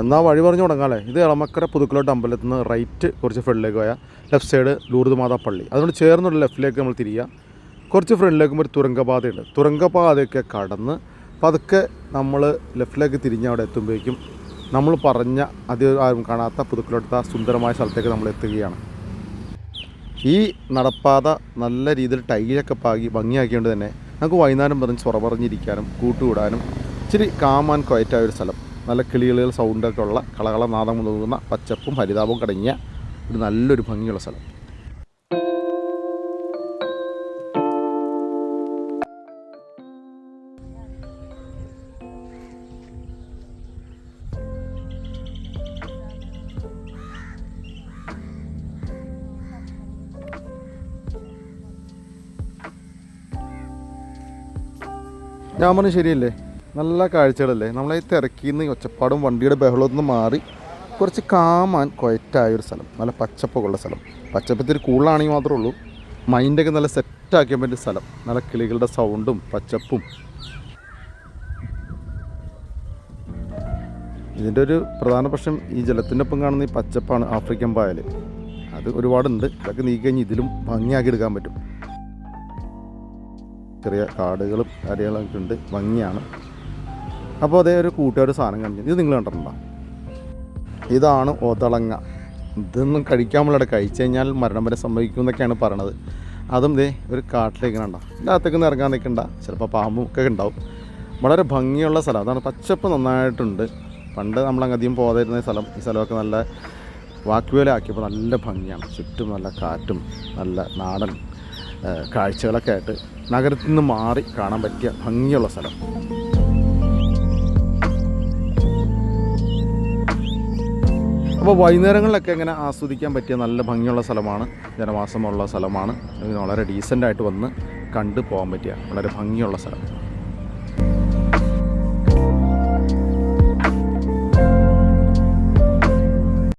എന്നാൽ വഴി പറഞ്ഞു തുടങ്ങാമല്ലേ ഇത് ഇളമക്കര പുതുക്കലോട്ട് അമ്പലത്തിൽ നിന്ന് റൈറ്റ് കുറച്ച് ഫ്രണ്ടിലേക്ക് പോയാൽ ലെഫ്റ്റ് സൈഡ് ലൂർദ് മാതാ പള്ളി. അതുകൊണ്ട് ചേർന്നുള്ള ലെഫ്റ്റിലേക്ക് നമ്മൾ തിരിയുക കുറച്ച് ഫ്രണ്ടിലേക്കും ഒരു തുരങ്കപാതയുണ്ട്. തുരങ്കപാതയൊക്കെ കടന്ന് പതുക്കെ നമ്മൾ ലെഫ്റ്റിലേക്ക് തിരിഞ്ഞ് അവിടെ എത്തുമ്പോഴേക്കും നമ്മൾ പറഞ്ഞ അധികം ആരും കാണാത്ത പുതുക്കലോട്ടത്തെ ആ സുന്ദരമായ സ്ഥലത്തേക്ക് നമ്മൾ എത്തുകയാണ്. ഈ നടപ്പാത നല്ല രീതിയിൽ ടൈലൊക്കെ പാകി ഭംഗിയാക്കിയതുകൊണ്ട് തന്നെ നമുക്ക് വൈകുന്നേരം പറഞ്ഞ് ചൊറ പറഞ്ഞിരിക്കാനും കൂട്ടുകൂടാനും ഇച്ചിരി കാമാൻ ക്വയറ്റായ ഒരു സ്ഥലം. നല്ല കിളികൾ സൗണ്ടൊക്കെ ഉള്ള കളകള നാദം തോന്നുന്ന പച്ചപ്പും ഹരിതാപവും കടങ്ങിയ ഒരു നല്ലൊരു ഭംഗിയുള്ള സ്ഥലം. ഞാൻ പറഞ്ഞു ശരിയല്ലേ? നല്ല കാഴ്ചകളല്ലേ. നമ്മളെ ഈ തിരക്കിന്ന് ഒച്ചപ്പാടും വണ്ടിയുടെ ബഹളവും നിന്ന് മാറി കുറച്ച് കാമാൻ ഒരു സ്ഥലം. നല്ല പച്ചപ്പൊക്കെയുള്ള സ്ഥലം. പച്ചപ്പത്തിരി കൂടുതലാണെങ്കിൽ മാത്രമേ ഉള്ളൂ. മൈൻഡൊക്കെ നല്ല സെറ്റാക്കിയാൻ പറ്റിയ സ്ഥലം. നല്ല കിളികളുടെ സൗണ്ടും പച്ചപ്പും. ഇതിന്റെ ഒരു പ്രധാന പ്രശ്നം ഈ ജലത്തിന്റെ ഒപ്പം കാണുന്ന ഈ പച്ചപ്പാണ് ആഫ്രിക്കൻ പായൽ. അത് ഒരുപാടുണ്ട്. ഇതൊക്കെ നീക്കി കഴിഞ്ഞ് ഇതിലും ഭംഗിയാക്കി എടുക്കാൻ പറ്റും. ചെറിയ കാടുകളും കാര്യങ്ങളൊക്കെ ഉണ്ട്. ഭംഗിയാണ്. അപ്പോൾ അതേ ഒരു കൂട്ടുകാർ സാധനം കാണിച്ചു ഇത് നിങ്ങൾ കണ്ടിട്ടുണ്ടോ? ഇതാണ് ഒതളങ്ങ ഇതൊന്നും കഴിക്കാൻ പോലെ കഴിച്ചു കഴിഞ്ഞാൽ മരണം വരെ സംഭവിക്കും എന്നൊക്കെയാണ് പറയണത്. അതും ദേ ഒരു കാട്ടിലേക്ക് കണ്ട? അകത്തേക്ക് ഒന്ന് ഇറങ്ങാൻ നിൽക്കണ്ട. ചിലപ്പോൾ പാമ്പും ഒക്കെ ഉണ്ടാവും. വളരെ ഭംഗിയുള്ള സ്ഥലം. അതാണ് പച്ചപ്പ് നന്നായിട്ടുണ്ട്. പണ്ട് നമ്മളങ്ങ് അധികം പോകാതിരുന്ന സ്ഥലം. ഈ സ്ഥലമൊക്കെ നല്ല വാക്കുവേല ആക്കിയപ്പോൾ നല്ല ഭംഗിയാണ്. ചുറ്റും നല്ല കാറ്റും നല്ല നാടൻ കാഴ്ചകളൊക്കെ ആയിട്ട് നഗരത്തിൽ നിന്ന് മാറി കാണാൻ പറ്റിയ ഭംഗിയുള്ള സ്ഥലം. അപ്പോൾ വൈകുന്നേരങ്ങളിലൊക്കെ ഇങ്ങനെ ആസ്വദിക്കാൻ പറ്റിയ നല്ല ഭംഗിയുള്ള സ്ഥലമാണ് ജനവാസമുള്ള സ്ഥലമാണ്. വളരെ ഡീസന്റായിട്ട് വന്ന് കണ്ടു പോകാൻ പറ്റിയ വളരെ ഭംഗിയുള്ള സ്ഥലം.